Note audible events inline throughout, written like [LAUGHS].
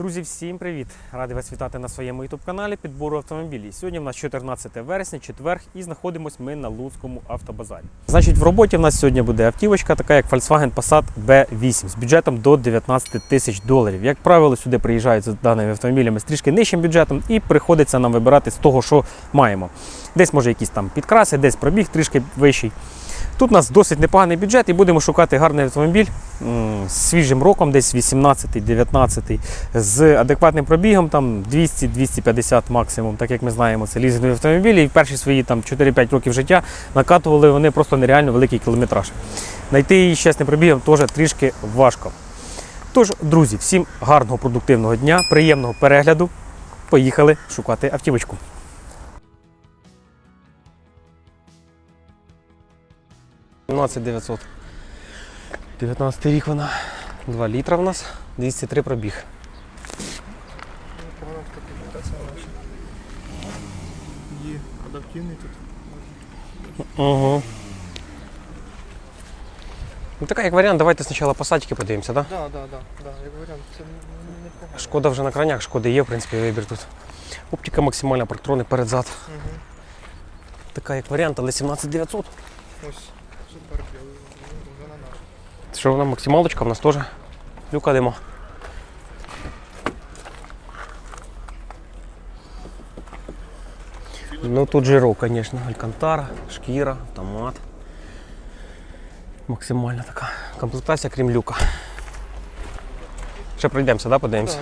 Друзі, всім привіт! Радий вас вітати на своєму youtube каналі підбору автомобілів. Сьогодні в нас 14 вересня, четверг, і знаходимось ми на Луцькому автобазарі. Значить, в роботі в нас сьогодні буде автівочка, така як Volkswagen Passat B8 з бюджетом до 19 тисяч доларів. Як правило, сюди приїжджають з даними автомобілями з трішки нижчим бюджетом, і приходиться нам вибирати з того, що маємо. Десь може якісь там підкраси, десь пробіг трішки вищий. Тут у нас досить непоганий бюджет і будемо шукати гарний автомобіль з свіжим роком, десь 18-19, з адекватним пробігом, там 200-250 максимум, так як ми знаємо, це лізингові автомобілі. І перші свої там 4-5 років життя накатували вони просто нереально великий кілометраж. Найти її з чесним пробігом теж трішки важко. Тож, друзі, всім гарного продуктивного дня, приємного перегляду. Поїхали шукати автівочку. 17900. 19 рік вона. 2 літра в нас, 203 пробіг. Погано така комплектація наша. Є адаптивний тут. Угу. Ну, така як варіант, давайте спочатку посадки подивимося, так? Да? Так, так. Як варіант, це не-. Шкода вже на кранях, шкоди є, в принципі, вибір тут. Оптика максимальна, парктрони перед-зад. Угу. Така як варіант, але 17900. Ось, супер білий, вже на Що вона максималочка, у нас теж люка дыма. Ну тут жирок, звісно, алькантара, шкіра, автомат. Максимальна така комплектація, крім люка. Ще пройдемося, да, подивимося?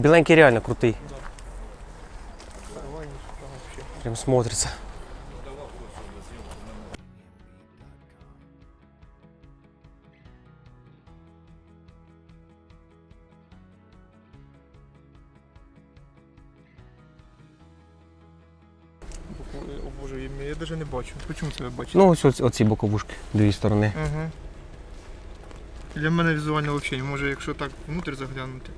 Біленький реально крутий, прям смотриться. Ой, О боже, я навіть не бачу. Почому це ви бачите? Ну, ось оці, оці боковушки, дві сторони. Угу. Для мене візуально взагалі, може, якщо так внутрі заглянути.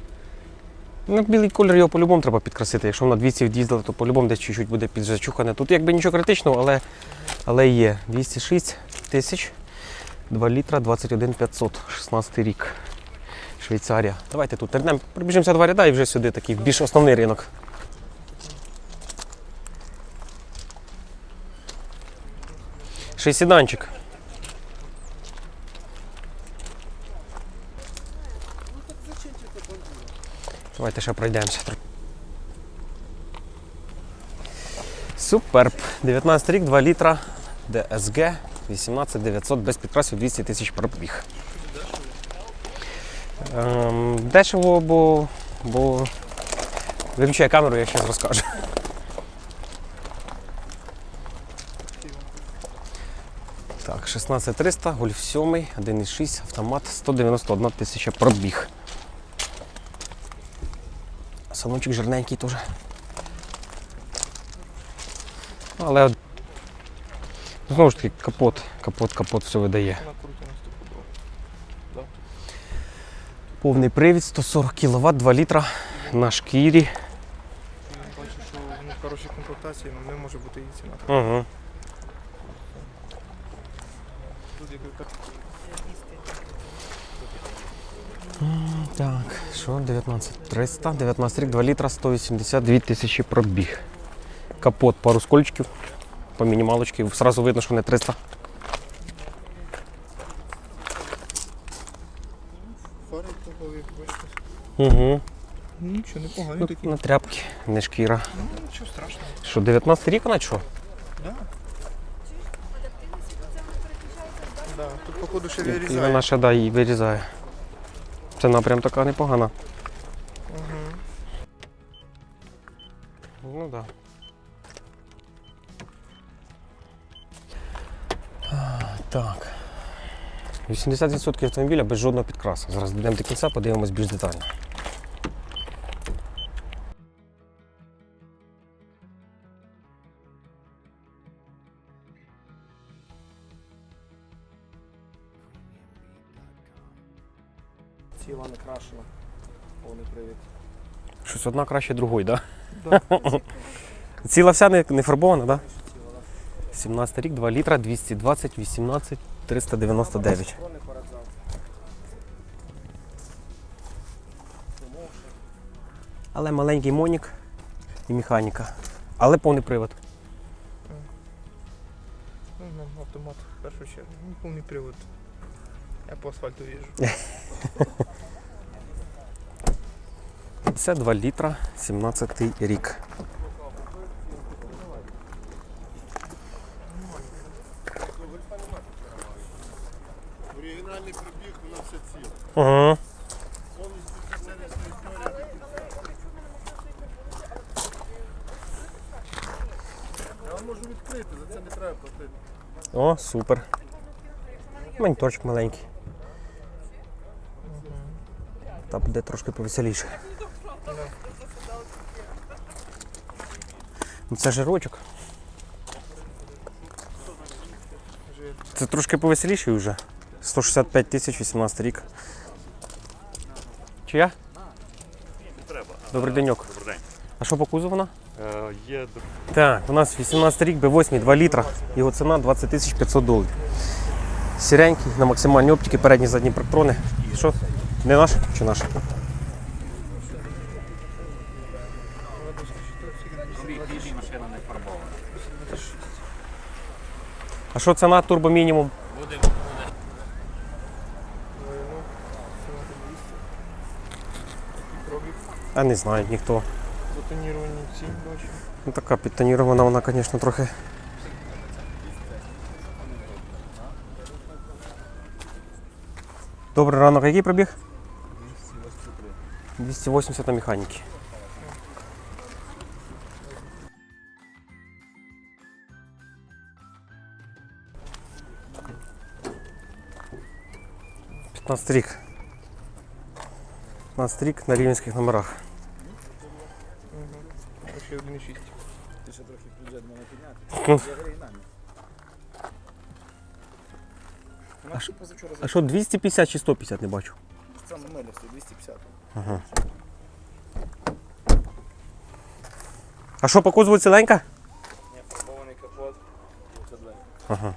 Ну, білий колір його по-любому треба підкрасити. Якщо на 200 в'їздили, то по-любому десь чуть-чуть буде підзачухане. Тут якби нічого критичного, але, але є. 206 тисяч, 2 літра, 21 500, 16 рік. Швейцарія. Давайте тут тернем, пробіжимося два ряда і вже сюди такий більш основний ринок. Ще. Давайте ще пройдемося. Суперб. 19 рік, 2 літра, DSG, 18900 без підкрасів 200 тисяч пробіг. Ем, дешево, бо, бо виключай камеру, я зараз розкажу. Так, 16300, гольф 7, 1,6, автомат, 191 тисяча пробіг. Салончик жирненький теж. Але знову ж таки капот, капот, капот все видає. Повний привід 140 кВт, 2 літра на шкірі. Бачу, що ну, в хорошій комплектації, але не може бути її ціна. Угу. Тут як ви Так, що 19 300, 19 рік, 2 літра, 182 тисячі пробіг. Капот, пару скольчиків, по мінімалочці, зразу видно, що не 300. фари того, бачите. Угу. Ну нічого, непогані Ну, такі. на тряпки, не шкіра. Ну нічого страшного. Що, 19 рік вона чи що? Да. Да, тут походу ще І вона ще да, її вирізає. Ціна прям така непогана. Угу. Ну да. Так. 80% автомобіля без жодного підкрасу. Зараз дійдемо до кінця, подивимось більш детально. Щось одна краще другої, так? Да? Да. [LAUGHS] Ціла вся не, не фарбована, так? Да? 17 рік, 2 літра, 220, 18, 399. Але маленький монік і механіка. Але повний привод. Ну, автомат в першу чергу. Ну, повний привод. Я по асфальту їжджу. [LAUGHS] Це 2 літра, 17 рік. Оригінальний прибіг нас все ціле. Ага. Повністю сервісна історія. Я можу відкрити, за це не треба платити. О, супер. Моніторчик маленький. Та буде трошки повеселіше. Це жирочок. Це трошки повеселіше вже. 165 тисяч 18 рік. Чия? Треба. Добрий деньок. Добрий день. А що по кузову вона? Е, є Так, у нас 18 рік, B8, 2 літра. Його ціна 20 тисяч 500 доларів. Сіренький, на максимальній оптиці, передні задні проектрони. Що? Не наш чи наш? Що ціна турбо мінімум? Пробіг. А не знаю, ніхто. Затоніровані ці бачу. Ну така підтонірована вона, звісно, трохи. Добрий ранок, який пробіг? 280 на механіки. П'ятнадцятий рік. 15 рік на рівненських номерах. Ще 1,6. Ти ще трохи бюджет мене підняти. Я оригінальний. Вона ще позавчора А що 250 чи 150 не бачу? за саме милявся, 250. Ага. А що, по кузову ціленька? Ні, фарбований капот. Це двері. Ага.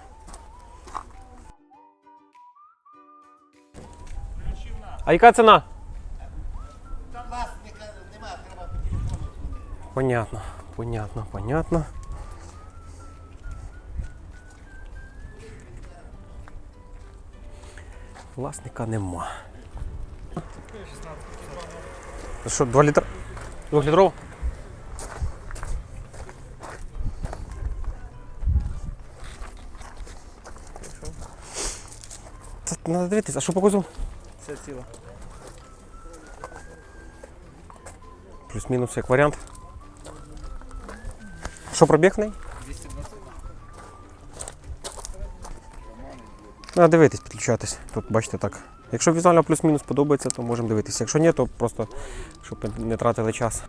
А яка ціна? Понятно, понятно, понятно. Власника нема. Це Що, 2 літра? Двохлітрово? Це треба дивитися, а що по? Все ціло. Плюс-мінус як варіант. Що пробіг в неї? 220. Треба дивитись, підключатись. Тут бачите так. Якщо візуально плюс-мінус подобається, то можемо дивитися. Якщо ні, то просто щоб не тратили час.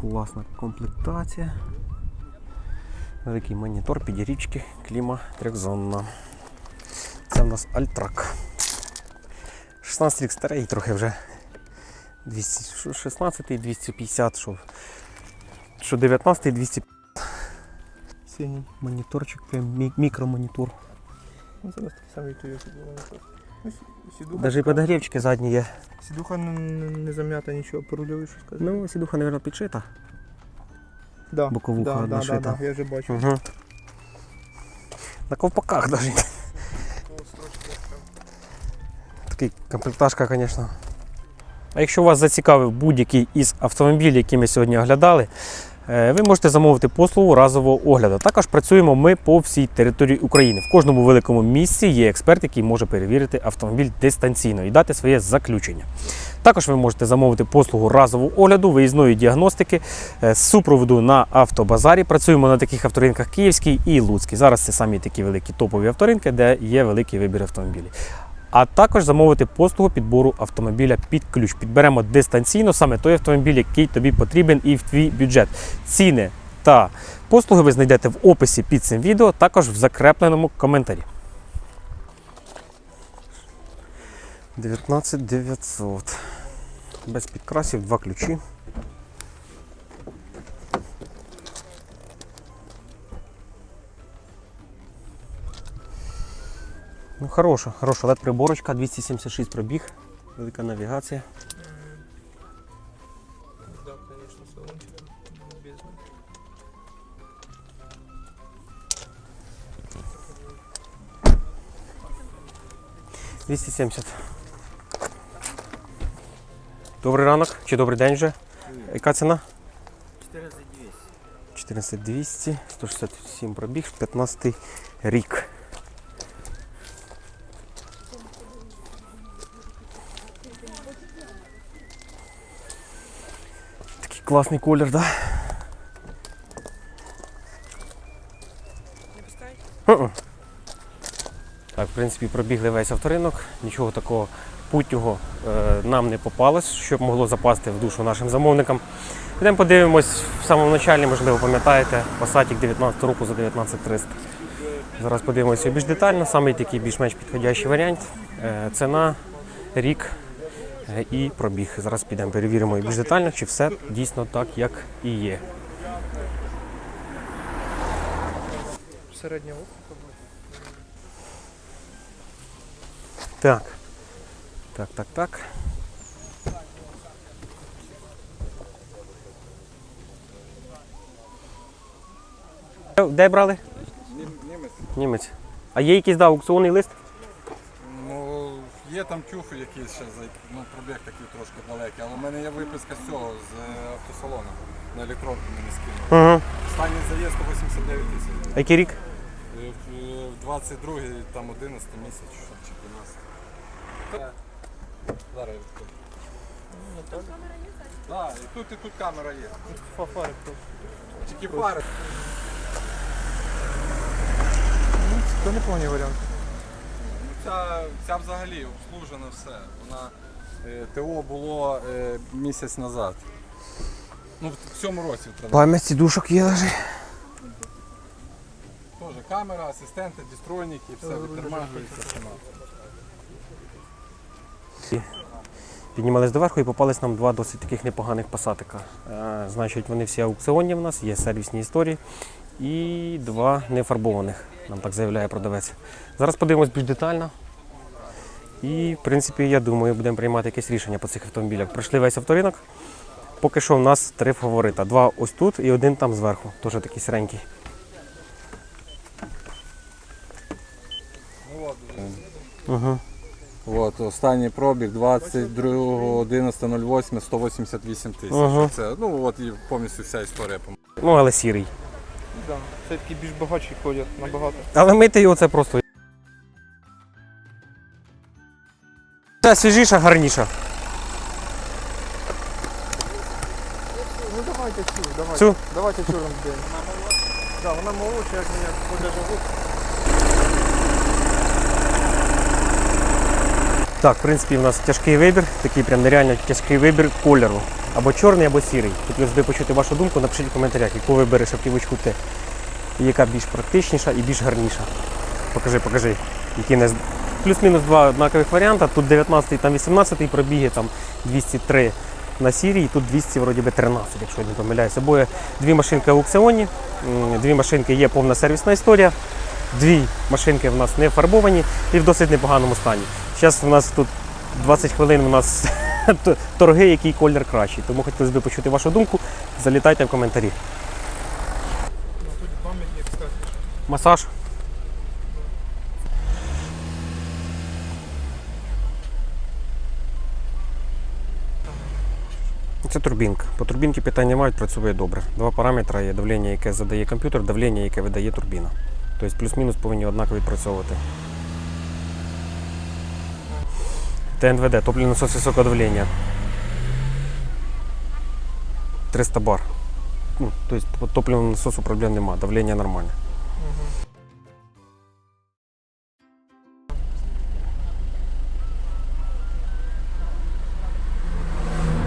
Класна комплектація. Великий монітор, підірічки, кліма трьохзонна. Це в нас Альтрак. 16 рік старий, трохи вже 200, що 16 250, що, що 19 200 Синій. моніторчик, прям мі- мікромонітор. Зараз такий самий був. Ну, сі- сідуха, Навіть така- подогрівчики задні є. Сідуха не, не, зам'ята нічого, по рульові що сказати. Ну, сідуха, мабуть, підшита. да, боковуха да, одна да, шита. да, да, я вже бачу. Угу. На ковпаках навіть. Такий комплектажка, звісно. А якщо вас зацікавив будь-який із автомобілів, які ми сьогодні оглядали, ви можете замовити послугу разового огляду. Також працюємо ми по всій території України. В кожному великому місці є експерт, який може перевірити автомобіль дистанційно і дати своє заключення. Також ви можете замовити послугу разового огляду, виїзної діагностики, е, з супроводу на автобазарі. Працюємо на таких авторинках Київський і Луцький. Зараз це самі такі великі топові авторинки, де є великий вибір автомобілів а також замовити послугу підбору автомобіля під ключ. Підберемо дистанційно саме той автомобіль, який тобі потрібен, і в твій бюджет. Ціни та послуги ви знайдете в описі під цим відео, також в закрепленому коментарі. 19 900. Без підкрасів, два ключі. Ну, хороша, хороша led приборочка, 276 пробіг, велика навігація. Да, конечно, салончик. Без... 270. Добрий ранок чи добрий день вже. Яка ціна? 14200. 14200, 167 пробіг, 15 рік. Такий класний колір, так? Да? Так, в принципі, пробігли весь авторинок, нічого такого путнього е, нам не попалось, щоб могло запасти в душу нашим замовникам. Йдемо подивимось в самому началі, можливо, пам'ятаєте, Passatик 19 року за 19300. Зараз подивимося більш детально, саме такий більш-менш підходящий варіант. Е, Ціна, рік і пробіг. Зараз підемо перевіримо більш детально, чи все дійсно так, як і є. Середнього. Так. Так, так, так. Де брали? Німець. Німець. А є якийсь да, аукціонний лист? Є там тюфи якісь ще, ну, пробіг такий трошки далекий, але в мене є виписка з цього, з е, автосалону. На електронку мені скинули. Угу. Останній заїзд 189 тисяч. Який рік? Е, в- В 22 там 11 місяць що, чи 12. Зараз я відкрию. Ну, так. Да, і тут, і тут камера є. Фафари тут. Тільки пари. Ну, це непоганий варіант. Ця, ця взагалі обслужена все. Вона е, ТО було е, місяць назад. Ну, в, цьому році треба. Пам'ять сідушок є лежить. Теж камера, асистенти, дістройники, все витормажується. сама. Піднімались доверху і попались нам два досить таких непоганих пасатика. Е, значить, вони всі аукціонні в нас, є сервісні історії. І два нефарбованих, нам так заявляє продавець. Зараз подивимось більш детально. І, в принципі, я думаю, будемо приймати якесь рішення по цих автомобілях. Пройшли весь авторинок. Поки що в нас три фаворита. Два ось тут і один там зверху, теж такий сиренький. Ну, Угу. От, останній пробіг 22.11.08, 188 тисяч. Ага. Це, ну от і повністю вся історія. Ну, але сірий. Да. Це такий більш багатший колір, набагато. Але мити його це просто. Це свіжіша, гарніша. Ну давайте цю, давайте. Цю? Давайте цю робимо. Да, вона молодша, як мене подержаву. Так, в принципі, у нас тяжкий вибір, такий прям нереально тяжкий вибір кольору. Або чорний, або сірий. Хотілося б почути вашу думку, напишіть в коментарях, яку вибереш автівочку ти. І яка більш практичніша і більш гарніша. Покажи, покажи. Які не... Плюс-мінус два однакових варіанти. Тут 19 там 18 пробіги, там 203 на сірій, і тут 200, вроді би 13, якщо я не помиляюся. Обоє дві машинки аукціонні, м, дві машинки є повна сервісна історія. Дві машинки в нас не фарбовані і в досить непоганому стані. Зараз у нас тут 20 хвилин у нас [LAUGHS] торги, який колір кращий. Тому хотілося б почути вашу думку. Залітайте в коментарі. Масаж. Це турбінка. По турбінці питань немає, працює добре. Два параметри є давлення, яке задає комп'ютер, давлення, яке видає турбіна. Тобто плюс-мінус повинні однаково відпрацьовувати. ТНВД, топливний насос високого давлення. 300 бар. Ну, тобто по топливному насосу проблем немає, давлення нормальне.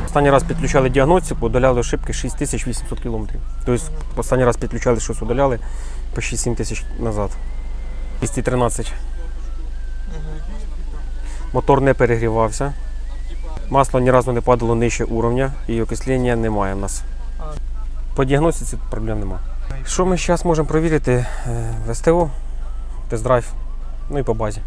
Останній раз підключали діагностику, удаляли ошибки 6800 км. Тобто останній раз підключали щось удаляли по 6-7 тисяч назад. 213. Мотор не перегрівався, масло ні разу не падало нижче уровня і окислення немає в нас. По діагностиці проблем немає. Що ми зараз можемо перевірити Е, в СТО, тест-драйв, ну і по базі.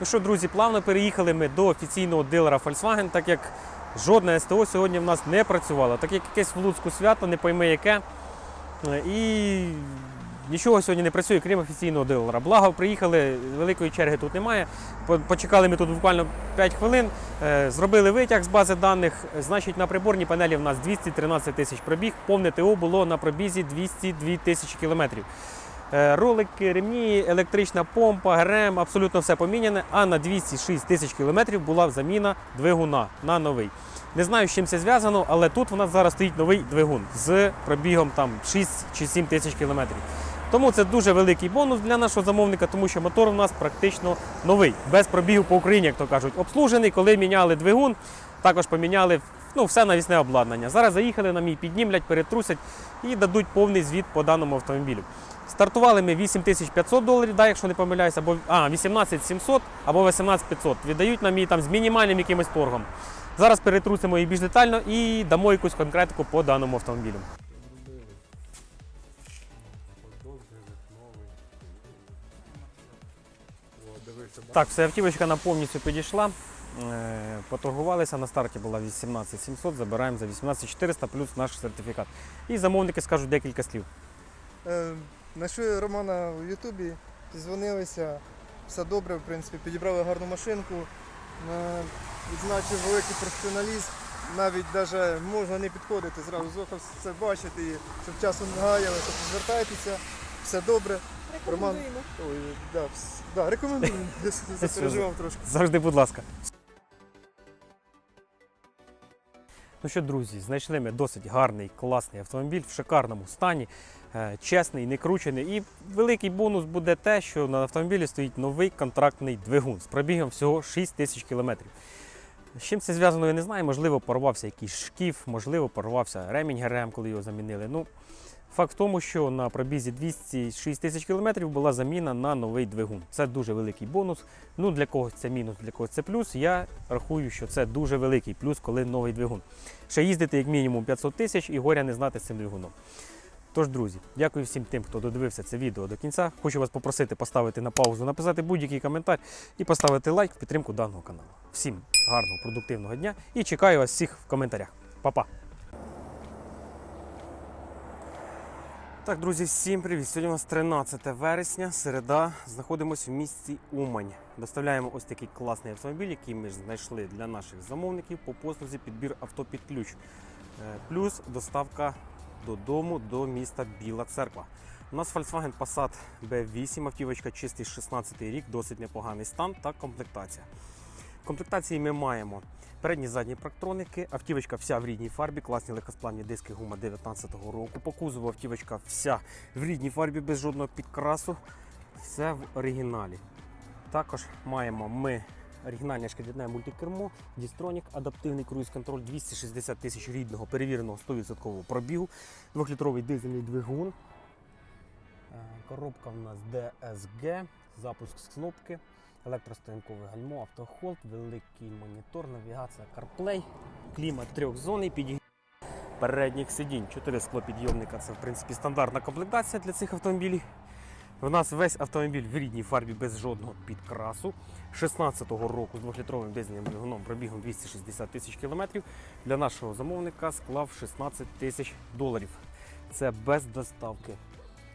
Ну що, друзі, плавно переїхали ми до офіційного дилера Volkswagen, так як жодне СТО сьогодні в нас не працювало. Так як якесь в Луцьку свято, не пойми яке. Е, І нічого сьогодні не працює, крім офіційного дилера. Благо, приїхали, великої черги тут немає. Почекали ми тут буквально 5 хвилин, е, зробили витяг з бази даних. Значить, на приборній панелі в нас 213 тисяч пробіг. Повне ТО було на пробізі 202 тисячі кілометрів. Е, Ролики, ремні, електрична помпа, ГРМ, абсолютно все поміняне. А на 206 тисяч кілометрів була заміна двигуна на новий. Не знаю, з чим це зв'язано, але тут у нас зараз стоїть новий двигун з пробігом там 6 чи 7 тисяч кілометрів. Тому це дуже великий бонус для нашого замовника, тому що мотор у нас практично новий, без пробігу по Україні, як то кажуть, обслужений. Коли міняли двигун, також поміняли ну, все навісне обладнання. Зараз заїхали на мій, піднімлять, перетрусять і дадуть повний звіт по даному автомобілю. Стартували ми 8500 доларів, да, якщо не помиляюся, або а, 18700 або 18500. Віддають нам її там з мінімальним якимось торгом. Зараз перетрусимо її більш детально і дамо якусь конкретику по даному автомобілю. Так, все, автівочка нам повністю підійшла. Е, Поторгувалися на старті була 18700, забираємо за 18400 плюс наш сертифікат. І замовники скажуть декілька слів. Знайшли Романа в Ютубі, дзвонилися, все добре, в принципі, підібрали гарну машинку. Відзначив великий професіоналізм. Навіть даже можна не підходити, зразу з ока все бачити, і щоб часу не гаяли, щоб звертайтеся, все добре. Роман, ой, да, да, рекомендую, запереживав [LAUGHS] трошки. Завжди, будь ласка. Ну що, друзі, знайшли ми досить гарний, класний автомобіль в шикарному стані, е, чесний, не кручений. І великий бонус буде те, що на автомобілі стоїть новий контрактний двигун з пробігом всього 6 тисяч кілометрів. З чим це зв'язано, я не знаю. Можливо, порвався якийсь шкіф, можливо, порвався ремінь ГРМ, коли його замінили. Ну, факт в тому, що на пробізі 206 тисяч кілометрів була заміна на новий двигун. Це дуже великий бонус. Ну, для когось це мінус, для когось це плюс. Я рахую, що це дуже великий плюс, коли новий двигун. Ще їздити як мінімум 500 тисяч і горя не знати з цим двигуном. Тож, друзі, дякую всім тим, хто додивився це відео до кінця. Хочу вас попросити поставити на паузу, написати будь-який коментар і поставити лайк в підтримку даного каналу. Всім гарного, продуктивного дня і чекаю вас всіх в коментарях. Па-па! Так, друзі, всім привіт! Сьогодні у нас 13 вересня, середа. Знаходимося в місті Умань. Доставляємо ось такий класний автомобіль, який ми знайшли для наших замовників по послузі підбір авто під ключ. Е, Плюс доставка додому до міста Біла Церква. У нас Volkswagen Passat B8, автівочка чистий 16 рік, досить непоганий стан та комплектація. Комплектації ми маємо передні задні практроники, автівочка вся в рідній фарбі, класні легкосплавні диски гума 19-го року. По кузову автівочка вся в рідній фарбі без жодного підкрасу. Все в оригіналі. Також маємо ми оригінальне шкіряне мультикермо, Дістронік, адаптивний круїз-контроль 260 тисяч рідного перевіреного 100% пробігу, 2-літровий дизельний двигун. Е, Коробка в нас DSG, запуск з кнопки, електростоянкове гальмо, автохолд, великий монітор, навігація CarPlay, клімат трьохзонний, підігрів передніх сидінь, 4 склопідйомника. Це в принципі стандартна комплектація для цих автомобілів. В нас весь автомобіль в рідній фарбі без жодного підкрасу. 16-го року з 2-літровим дизельним двигуном пробігом 260 тисяч кілометрів. Для нашого замовника склав 16 тисяч доларів. Це без доставки.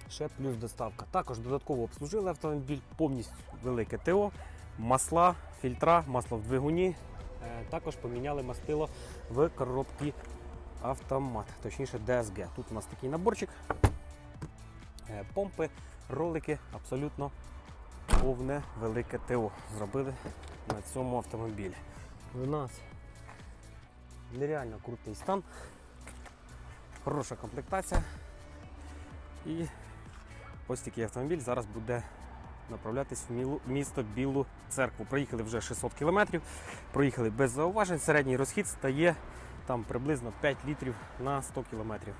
Ще плюс доставка. Також додатково обслужили автомобіль, повністю велике ТО, масла, фільтра, масло в двигуні. Е, Також поміняли мастило в коробці автомат, точніше DSG. Тут у нас такий наборчик, е, помпи, ролики, абсолютно повне велике ТО зробили на цьому автомобілі. У нас нереально крутий стан, хороша комплектація. І ось такий автомобіль зараз буде направлятись в місто Білу церкву. Проїхали вже 600 кілометрів, проїхали без зауважень. Середній розхід стає там приблизно 5 літрів на 100 кілометрів.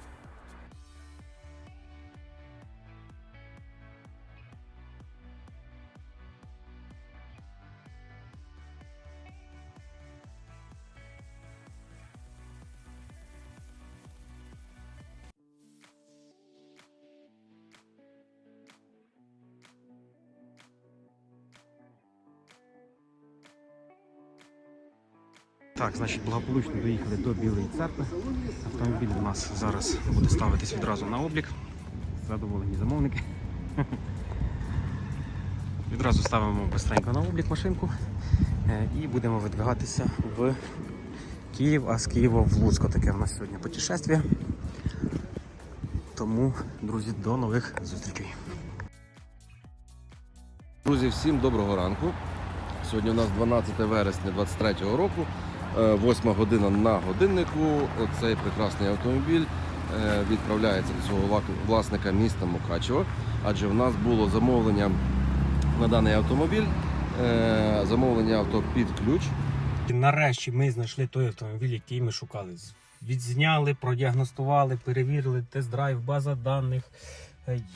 Так, значить, благополучно доїхали до Білої церкви. Автомобіль у нас зараз буде ставитись відразу на облік. Задоволені замовники. [LAUGHS] Відразу ставимо быстренько на облік машинку е, і будемо видвигатися в Київ, а з Києва в Луцько. Таке в нас сьогодні путешествие. Тому, друзі, до нових зустрічей. Друзі, всім доброго ранку. Сьогодні у нас 12 вересня 2023 року, 8 година на годиннику. Цей прекрасний автомобіль е, відправляється до свого власника міста Мукачево, адже в нас було замовлення на даний автомобіль, е, замовлення авто під ключ. Нарешті ми знайшли той автомобіль, який ми шукали. Відзняли, продіагностували, перевірили тест-драйв, база даних, е,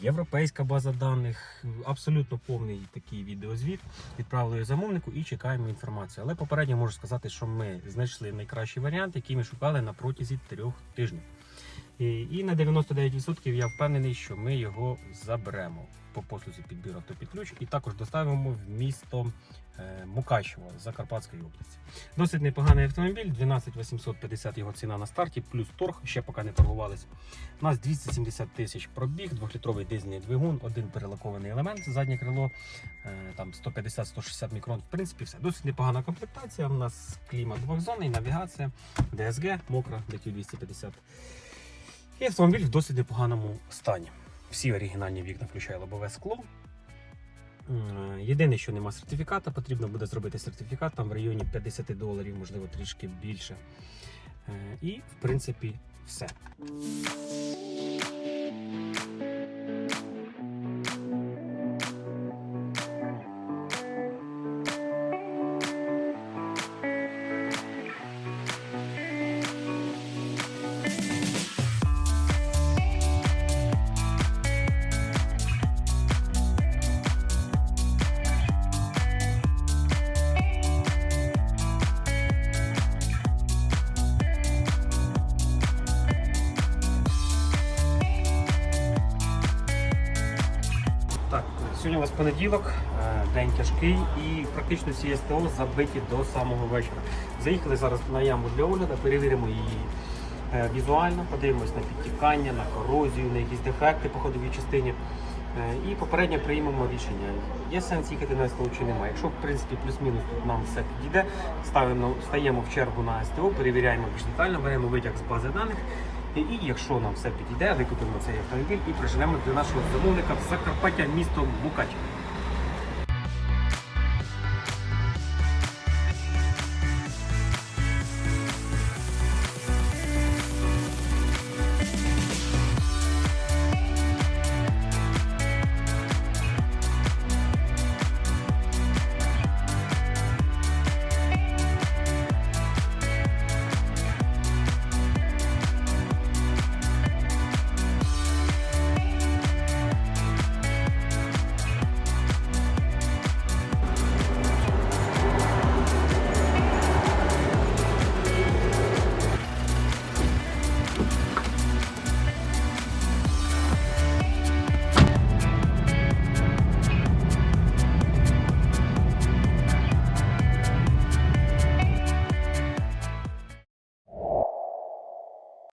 європейська база даних, абсолютно повний такий відеозвіт. Відправили замовнику і чекаємо інформацію. Але попередньо можу сказати, що ми знайшли найкращий варіант, який ми шукали на протязі трьох тижнів. І, і на 99% я впевнений, що ми його заберемо по послузі підбіру авто під ключ і також доставимо в місто е, Мукачево Закарпатської області. Досить непоганий автомобіль, 12 850 його ціна на старті, плюс торг, ще поки не торгувались. У нас 270 тисяч пробіг, 2-літровий дизельний двигун, один перелакований елемент, заднє крило, е, там 150-160 мікрон. В принципі, все. Досить непогана комплектація. У нас клімат двохзонний, навігація, DSG, мокра, DQ250. І автомобіль в досить непоганому стані. Всі оригінальні вікна включає лобове скло. Єдине, що нема сертифіката, потрібно буде зробити сертифікат там в районі 50 доларів, можливо, трішки більше. Е, І, в принципі, все. Сьогодні у нас понеділок, е, день тяжкий і практично всі СТО забиті до самого вечора. Заїхали зараз на яму для огляду, перевіримо її е, візуально, подивимось на підтікання, на корозію, на якісь дефекти по ходовій частині. Е, І попередньо приймемо рішення. Є сенс їхати на СТО чи немає. Якщо в принципі плюс-мінус тут нам все підійде, ставимо, стаємо в чергу на СТО, перевіряємо більш детально, беремо витяг з бази даних. І, якщо нам все підійде, викупимо цей автомобіль і приженемо для нашого замовника в Закарпаття місто Мукачево.